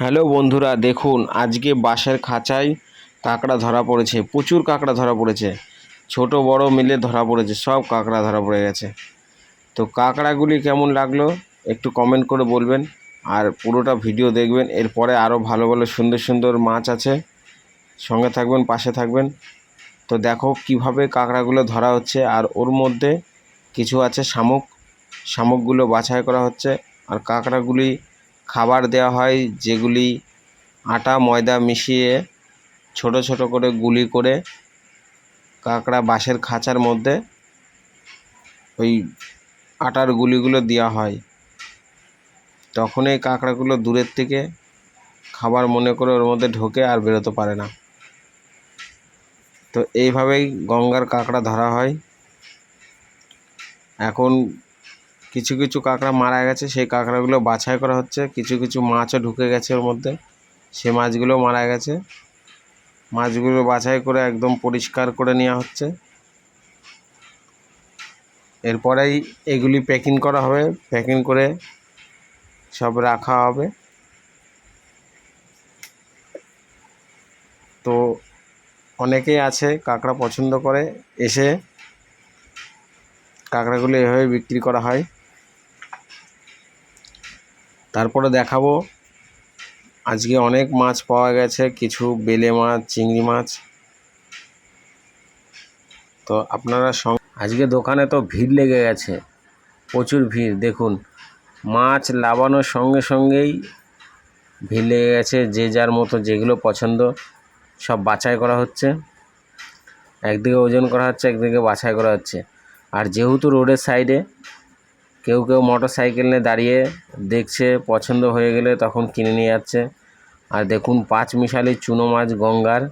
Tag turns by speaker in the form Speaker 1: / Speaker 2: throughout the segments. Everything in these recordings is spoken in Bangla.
Speaker 1: হ্যালো বন্ধুরা, দেখুন, আজকে বাঁশের খাঁচায় কাঁকড়া ধরা পড়েছে, প্রচুর কাঁকড়া ধরা পড়েছে, ছোট বড় মিলে ধরা পড়েছে, সব কাঁকড়া ধরা পড়ে গেছে। তো কাঁকড়াগুলি কেমন লাগল একটু কমেন্ট করে বলবেন, আর পুরোটা ভিডিও দেখবেন, এরপরে আরও ভালো ভালো সুন্দর সুন্দর মাছ আছে, সঙ্গে থাকবেন, পাশে থাকবেন। তো দেখো কীভাবে কাঁকড়াগুলো ধরা হচ্ছে, আর ওর মধ্যে কিছু আছে শামুক, শামুকগুলো বাছাই করা হচ্ছে, আর কাঁকড়াগুলি খাবার দেওয়া হয় যেগুলি আটা, ময়দা মিশিয়ে ছোট ছোট করে গুলি করে কাঁকড়া বাঁশের খাঁচার মধ্যে ওই আটার গুলিগুলো দেওয়া হয়। তখন এই কাঁকড়াগুলো দূরের থেকে খাবার মনে করে ওর মধ্যে ঢোকে আর বেরোতে পারে না। তো এইভাবেই গঙ্গার কাঁকড়া ধরা হয়। এখন কিছু কিছু কাঁকড়া মারা গেছে, সেই কাঁকড়াগুলো বাছাই করা হচ্ছে। কিছু কিছু মাছও ঢুকে গেছে ওর মধ্যে সে মাছগুলো মারা গেছে। মাছগুলো বাছাই করে একদম পরিষ্কার করে নেওয়া হচ্ছে। এরপরেই এগুলি প্যাকিং করা হবে। প্যাকিং করে সব রাখা হবে। তো অনেকেই আছে কাঁকড়া পছন্দ করে, এসে কাঁকড়াগুলো এভাবে বিক্রি করা হয়। তারপরে দেখাবো। আজকে অনেক মাছ পাওয়া গেছে, কিছু বেলে মাছ, চিংড়ি মাছ। তো আপনারা আজকে দোকানে তো ভিড় লেগে গেছে, প্রচুর ভিড়। দেখুন, মাছ লাবানোর সঙ্গে সঙ্গেই ভিড় লেগে গেছে, যে যার মতো যেগুলো পছন্দ সব বাছাই করা হচ্ছে। একদিকে ওজন করা হচ্ছে, একদিকে বাছাই করা হচ্ছে। আর যেহেতু রোডের সাইডে কেউ কেউ মোটর সাইকেল নিয়ে দাঁড়িয়ে দেখছে, পছন্দ হয়ে গেলে তখন কিনে নিয়ে যাচ্ছে। আর দেখুন, পাঁচ মিশালি চুনো মাছ, গঙ্গার,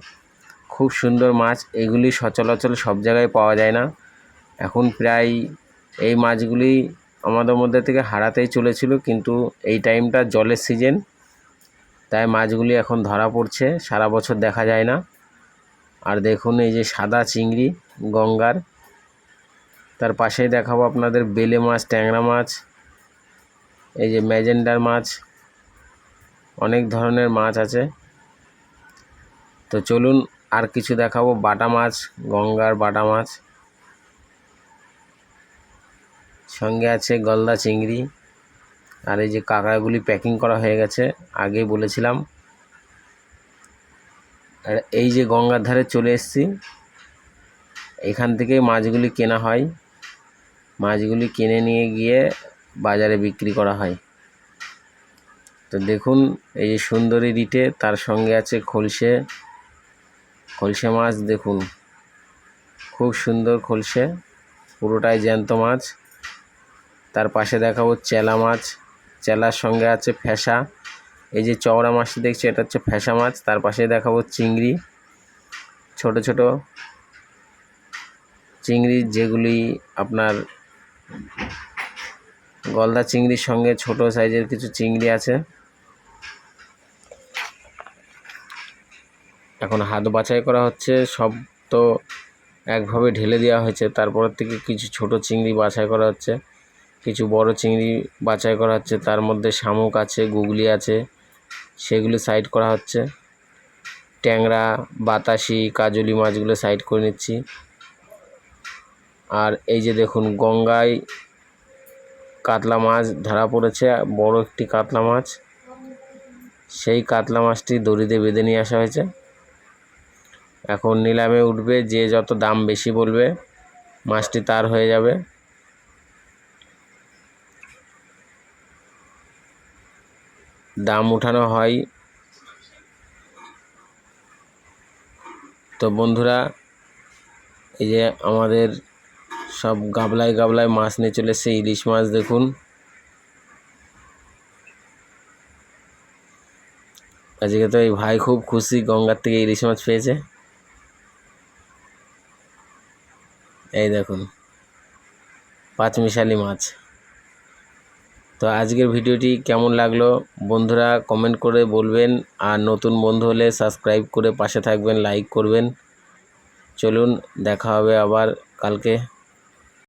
Speaker 1: খুব সুন্দর মাছ। এগুলি সচরাচর সব জায়গায় পাওয়া যায় না। এখন প্রায় এই মাছগুলি আমাদের মধ্যে থেকে হারাতেই চলেছিল, কিন্তু এই টাইমটা জলের সিজন, তাই মাছগুলি এখন ধরা পড়ছে, সারা বছর দেখা যায় না। আর দেখুন, এই যে সাদা চিংড়ি, গঙ্গার তার পাশেই দেখাবো আপনাদের বেলে মাছ, ট্যাংরা মাছ, এই যে ম্যাজেন্ডার মাছ, অনেক ধরনের মাছ আছে। তো চলুন আর কিছু দেখাবো, বাটা মাছ, গঙ্গার বাটা মাছ। সঙ্গে আছে গলদা চিংড়ি, আর এই যে কাঁকড়াগুলি প্যাকিং করা হয়ে গেছে, আগেই বলেছিলাম। আর এই যে গঙ্গার ধারে চলে এসেছি, এখান থেকেই মাছগুলি কেনা হয়। মাছগুলি কিনে নিয়ে গিয়ে বাজারে বিক্রি করা হয়। তো দেখুন, এই যে সুন্দরী রিটে, তার সঙ্গে আছে খলসে। খলসে মাছ দেখুন। খুব সুন্দর খলসে, পুরোটাই জ্যান্ত মাছ। তার পাশে দেখাবো চেলা মাছ। চেলার সঙ্গে আছে ফ্যাসা এই যে চওড়া মাছটি দেখছি, এটা হচ্ছে ফ্যাসা মাছ। তার পাশে দেখাবো চিংড়ি। ছোট ছোট চিংড়ি যেগুলি আপনার গলদা চিংড়ির সঙ্গে ছোট সাইজের কিছু চিংড়ি আছে। এখন হাত বাছাই করা হচ্ছে, সব তো একভাবে ঢেলে দেওয়া হয়েছে। তারপর থেকে কিছু ছোট চিংড়ি বাছাই করা হচ্ছে, কিছু বড় চিংড়ি বাছাই করা হচ্ছে। তার মধ্যে শামুক আছে, গুগলি আছে, সেগুলো সাইড করা হচ্ছে। ট্যাংরা, বাতাসি, কাজলি মাছগুলো সাইড করে নিচ্ছি। আর এই যে দেখুন গঙ্গায় কাতলা মাছ ধরা পড়েছে, বড় একটি কাতলা মাছ। সেই কাতলা মাছটি দড়িতে বেঁধে নিয়ে আসা হয়েছে। এখন নিলামে উঠবে, যে যত দাম বেশি বলবে, মাছটি তার হয়ে যাবে। দাম উঠানো হয়। তো বন্ধুরা, এই যে আমাদের সব গাবলায় গাবলায় মাছ নিয়ে চলে এসছে, ইলিশ মাছ দেখুন। আজকে তো এই ভাই খুব খুশি, গঙ্গার থেকে ইলিশ মাছ পেয়েছে। এই দেখুন, পাঁচমিশালি মাছ। তো আজকের ভিডিওটি কেমন লাগল বন্ধুরা কমেন্ট করে বলবেন, আর নতুন বন্ধু হলে সাবস্ক্রাইব করে পাশে থাকবেন, লাইক করবেন। চলুন, দেখা হবে আবার কালকে।